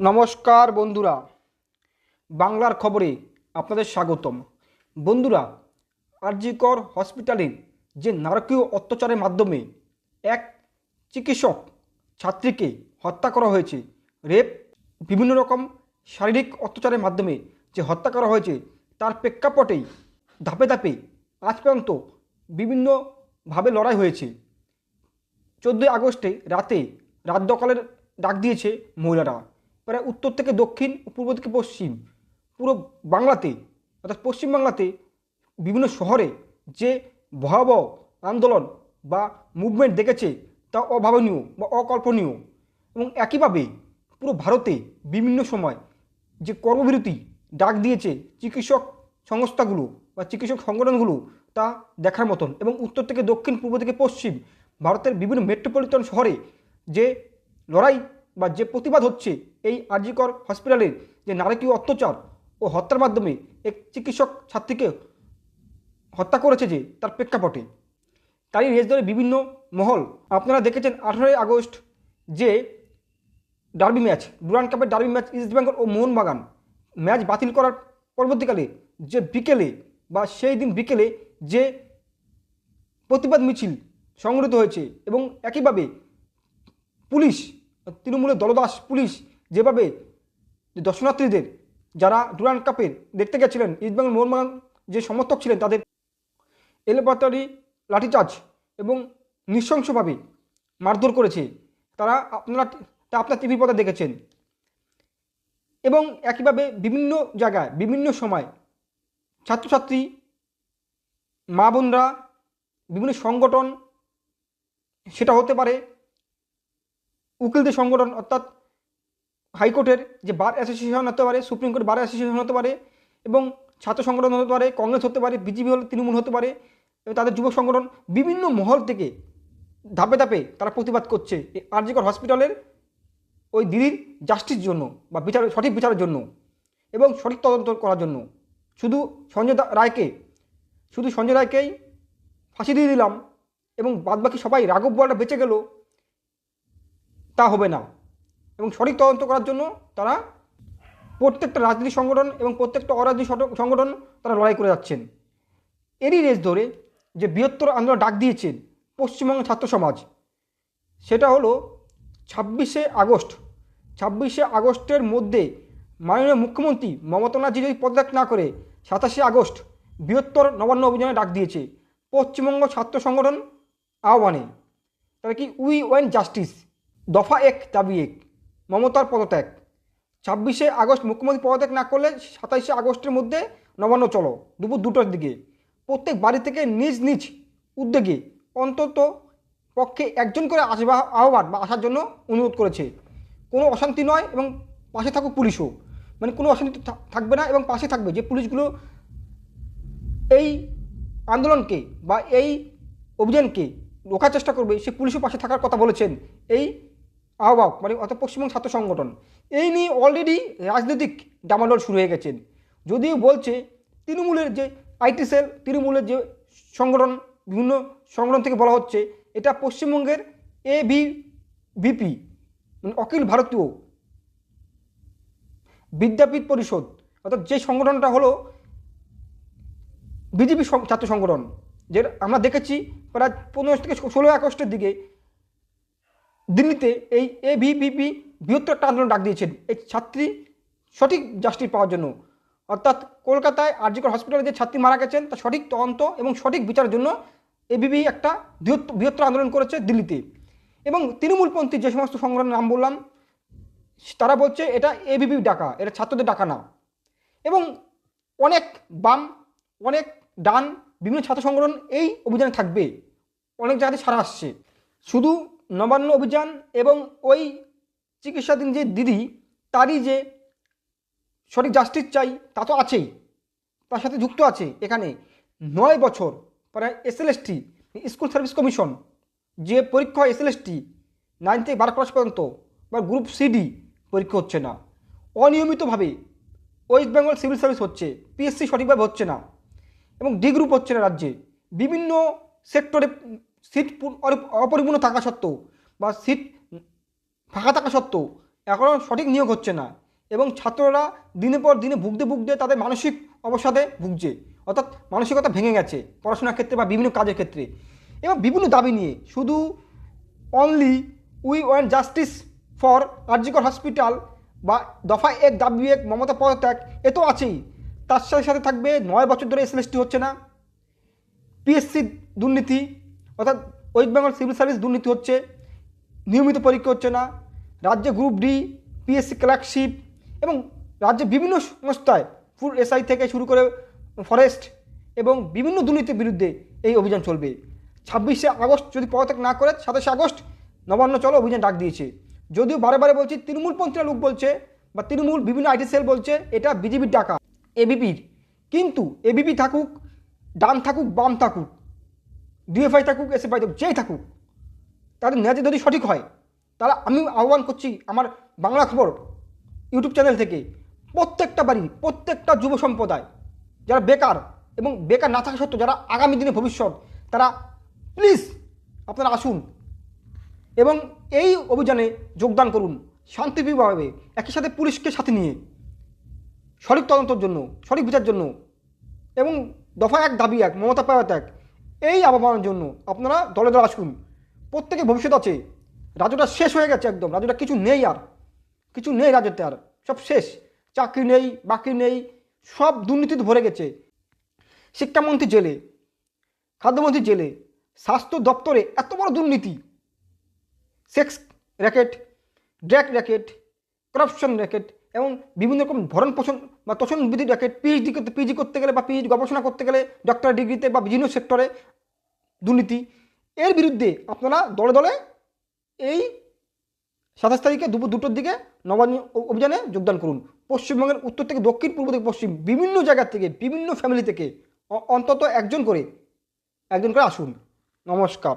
নমস্কার বন্ধুরা, বাংলার খবরে আপনাদের স্বাগতম। বন্ধুরা, আরজিকর হসপিটালে যে নারকীয় অত্যাচারের মাধ্যমে এক চিকিৎসক ছাত্রীকে হত্যা করা হয়েছে, রেপ, বিভিন্ন রকম শারীরিক অত্যাচারের মাধ্যমে যে হত্যা করা হয়েছে, তার প্রেক্ষাপটেই ধাপে ধাপে আজ পর্যন্ত বিভিন্নভাবে লড়াই হয়েছে। চোদ্দোই আগস্টে রাতে দকালের ডাক দিয়েছে মহিলারা। প্রায় উত্তর থেকে দক্ষিণ, পূর্ব থেকে পশ্চিম, পুরো বাংলাতে, অর্থাৎ পশ্চিমবাংলাতে বিভিন্ন শহরে যে ভয়াবহ আন্দোলন বা মুভমেন্ট দেখেছে তা অভাবনীয় বা অকল্পনীয় এবং একইভাবে পুরো ভারতে বিভিন্ন সময় যে কর্মবিরতি ডাক দিয়েছে চিকিৎসক সংস্থাগুলো বা চিকিৎসক সংগঠনগুলো তা দেখার মতন এবং উত্তর থেকে দক্ষিণ, পূর্ব থেকে পশ্চিম ভারতের বিভিন্ন মেট্রোপলিটন শহরে যে লড়াই বা যে প্রতিবাদ হচ্ছে এই আরজিকর হসপিটালের যে নারকীয় অত্যাচার ও হত্যার মাধ্যমে এক চিকিৎসক ছাত্রীকে হত্যা করেছে যে তার প্রেক্ষাপটে। তারই রেস ধরে বিভিন্ন মহল, আপনারা দেখেছেন আঠারোই আগস্ট যে ডার্বি ম্যাচ ডুরান কাপের ডার্বি ম্যাচ ইস্ট বেঙ্গল ও মোহনবাগান। ম্যাচ বাতিল করার পরবর্তীকালে যে বিকেলে বা সেই দিন বিকেলে যে প্রতিবাদ মিছিল সংগঠিত হয়েছে এবং একইভাবে পুলিশ তৃণমূলের দলদাস পুলিশ যেভাবে দর্শনার্থীদের, যারা ডুরান কাপের দেখতে গেছিলেন ইস্টবেঙ্গল মোহনবাগান যে সমর্থক ছিলেন তাদের এলোপাতারি লাঠিচার্জ এবং নৃশংসভাবে মারধর করেছে, তারা আপনারা, তা আপনার টিভির পথে দেখেছেন। এবং একইভাবে বিভিন্ন জায়গায়, বিভিন্ন সময় ছাত্রছাত্রী, মা বোনরা, বিভিন্ন সংগঠন, সেটা হতে পারে উকিলদের সংগঠন, অর্থাৎ হাইকোর্টের যে বার অ্যাসোসিয়েশন হতে পারে, সুপ্রিম কোর্ট বার অ্যাসোসিয়েশন হতে পারে এবং ছাত্র সংগঠন হতে পারে, কংগ্রেস হতে পারে, বিজেপি হলে তৃণমূল হতে পারে, এবং তাদের যুব সংগঠন বিভিন্ন মহল থেকে ধাপে ধাপে তারা প্রতিবাদ করছে এই আরজিকর হসপিটালের ওই দিদির জাস্টিস জন্য বা বিচার, সঠিক বিচারের জন্য এবং সঠিক তদন্ত করার জন্য। শুধু সঞ্জয় রায়কে, শুধু সঞ্জয় রায়কেই ফাঁসি দিয়ে দিলাম এবং বাদবাকি সবাই রাঘব বলটা বেঁচে গেল। তা হবে না। এবং সঠিক তদন্ত করার জন্য তারা প্রত্যেকটা রাজনীতি সংগঠন এবং প্রত্যেকটা অরাজনীতি সংগঠন তারা লড়াই করে যাচ্ছেন। এরই রেস ধরে যে বৃহত্তর আন্দোলন ডাক দিয়েছেন পশ্চিমবঙ্গ ছাত্র সমাজ, সেটা হলো ছাব্বিশে আগস্ট। ছাব্বিশে আগস্টের মধ্যে মাননীয় মুখ্যমন্ত্রী মমতা ব্যানার্জি যদি পদত্যাগ না করে, সাতাশে আগস্ট বৃহত্তর নবান্ন অভিযানে ডাক দিয়েছে পশ্চিমবঙ্গ ছাত্র সংগঠন আহ্বানে। তারা কি উই ওয়েন জাস্টিস? দফা এক দাবি এক, মমতার পদত্যাগ। ছাব্বিশে আগস্ট মুখ্যমন্ত্রী পদত্যাগ না করলে সাতাইশে আগস্টের মধ্যে নবান্ন চলো, দুপুর দুটোর দিকে। প্রত্যেক বাড়ি থেকে নিজ নিজ উদ্যোগে অন্তত পক্ষে একজন করে আসবা আহ্বান বা আসার জন্য অনুরোধ করেছে। কোনো অশান্তি নয় এবং পাশে থাকুক পুলিশও। মানে কোনো অশান্তি থাকবে না এবং পাশে থাকবে যে পুলিশগুলো এই আন্দোলনকে বা এই অভিযানকে রোখার চেষ্টা করবে, সে পুলিশের পাশে থাকার কথা বলেছেন। এই আহ্বায়ক মানে অর্থাৎ পশ্চিমবঙ্গ ছাত্র সংগঠন। এই নিয়ে অলরেডি রাজনৈতিক ডামাডোল শুরু হয়ে গেছেন যদিও বলছে তৃণমূলের যে আইটি সেল, তৃণমূলের যে সংগঠন, বিভিন্ন সংগঠন থেকে বলা হচ্ছে, এটা পশ্চিমবঙ্গের এ ভি ভিপি মানে অখিল ভারতীয় বিদ্যাপীঠ পরিষদ, অর্থাৎ যে সংগঠনটা হলো বিজেপি ছাত্র সংগঠন যে আমরা দেখেছি প্রায় পনেরো থেকে ষোলো আগস্টের দিকে দিল্লিতে এই এভিপিপি বৃহত্তর আন্দোলন ডাক দিয়েছেন এই ছাত্রী। সঠিক জাস্টিস পাওয়ার জন্য। অর্থাৎ কলকাতায় আরজিকর হসপিটালে যে ছাত্রী মারা গেছেন, তার সঠিক তদন্ত এবং সঠিক বিচারের জন্য এবিবি একটা বৃহত্তর আন্দোলন করেছে দিল্লিতে। এবং তৃণমূলপন্থী যে সমস্ত সংগঠনের নাম বললাম, তারা বলছে এটা এবিবি ডাকা, এটা ছাত্রদের ডাকা না। এবং অনেক বাম, অনেক ডান, বিভিন্ন ছাত্র সংগঠন এই অভিযানে থাকবে। অনেক জায়গাতে সারা আসছে। শুধু নবান্ন অভিযান এবং ওই চিকিৎসাধীন যে দিদি, তারই যে সঠিক জাস্টিস চাই, তা তো আছেই। তার সাথে যুক্ত আছে এখানে। নয় বছর, প্রায় এসএলএসটি স্কুল সার্ভিস কমিশন, যে পরীক্ষা হয় এসএলএসটি নাইন থেকে বারো ক্লাস পর্যন্ত, বা গ্রুপ সিডি পরীক্ষা হচ্ছে না। অনিয়মিতভাবে ওয়েস্ট বেঙ্গল সিভিল সার্ভিস হচ্ছে পিএসসি সঠিকভাবে হচ্ছে না, এবং ডি গ্রুপ হচ্ছে না রাজ্যে। বিভিন্ন সেক্টরে সিট অপরিপূর্ণ থাকা সত্ত্বেও বা সিট ফাঁকা থাকা সত্ত্বেও এখনও সঠিক নিয়োগ হচ্ছে না এবং ছাত্ররা দিনের পর দিনে ভুগতে ভুগতে তাদের মানসিক অবসাদে ভুগছে। অর্থাৎ মানসিকতা ভেঙে গেছে পড়াশোনার ক্ষেত্রে বা বিভিন্ন কাজের ক্ষেত্রে। এবং বিভিন্ন দাবি নিয়ে শুধু only we want justice for RG Kar hospital বা দফা এক দাবি এক মমতা পদত্যাগ এ তো আছেই। তার সাথে সাথে থাকবে নয় বছর ধরে এসএলএসটি হচ্ছে না। পিএসসি দুর্নীতি অর্থাৎ ওয়েস্ট বেঙ্গল সিভিল সার্ভিস দুর্নীতি হচ্ছে, নিয়মিত পরীক্ষা হচ্ছে না, রাজ্যে গ্রুপ ডি, পিএসসি ক্লার্কশিপ এবং রাজ্যে বিভিন্ন সংস্থায় ফুড এসআই থেকে শুরু করে ফরেস্ট এবং বিভিন্ন দুর্নীতির বিরুদ্ধে এই অভিযান চলবে। ছাব্বিশে আগস্ট যদি পদত্যাগ না করে, সাতাশে আগস্ট নবান্ন চলো অভিযান ডাক দিয়েছে। যদিও বারে বারে বলছি, তৃণমূলপন্থীরা লোক বলছে বা তৃণমূল বিভিন্ন আইটি সেল বলছে, এটা বিজেপির ডাকা এবিপির। কিন্তু এবিপি থাকুক, ডান থাকুক, বাম থাকুক ডিএফআই থাকুক এসএফআই থাকুক, যেই থাকুক, তাদের ন্যায় যদি সঠিক হয় তারা আমি আহ্বান করছি আমার বাংলা খবর ইউটিউব চ্যানেল থেকে প্রত্যেকটা বাড়ি, প্রত্যেকটা যুব সম্প্রদায়, যারা বেকার এবং বেকার না থাকা সত্ত্বেও, যারা আগামী দিনে ভবিষ্যৎ, তারা প্লিজ আপনারা আসুন এবং এই অভিযানে যোগদান করুন শান্তিপ্রিয়ভাবে একই সাথে পুলিশকে সাথে নিয়ে, সঠিক তদন্তর জন্য, সঠিক বিচার জন্য এবং দফা এক, দাবি এক, মমতা পাওয়া এক এই আহ্বানের জন্য আপনারা দলে দলে আসুন প্রত্যেকে ভবিষ্যৎ আছে। রাজ্যটা শেষ হয়ে গেছে একদম। রাজ্যটা কিছু নেই আর। কিছু নেই রাজ্যতে আর। সব শেষ। চাকরি নেই, বাকরি নেই। সব দুর্নীতিতে ভরে গেছে। শিক্ষামন্ত্রী জেলে খাদ্যমন্ত্রী জেলে, স্বাস্থ্য দপ্তরে এত বড় দুর্নীতি। Sex racket drug racket, corruption racket এবং বিভিন্ন রকম ভরণ পোষণ বা তোষণ বিধি র্যাকেট পিএইচডি করতে পিজি করতে গেলে বা পিএইচ গবেষণা করতে গেলে ডক্টর ডিগ্রিতে বা বিভিন্ন সেক্টরে দুর্নীতি। এর বিরুদ্ধে আপনারা দলে দলে এই সাতাশ তারিখে দুপুর দুটোর দিকে নবান্ন অভিযানে যোগদান করুন। পশ্চিমবঙ্গের উত্তর থেকে দক্ষিণ, পূর্ব থেকে পশ্চিম বিভিন্ন জায়গা থেকে, বিভিন্ন ফ্যামিলি থেকে অন্তত একজন করে একজন করে আসুন। নমস্কার।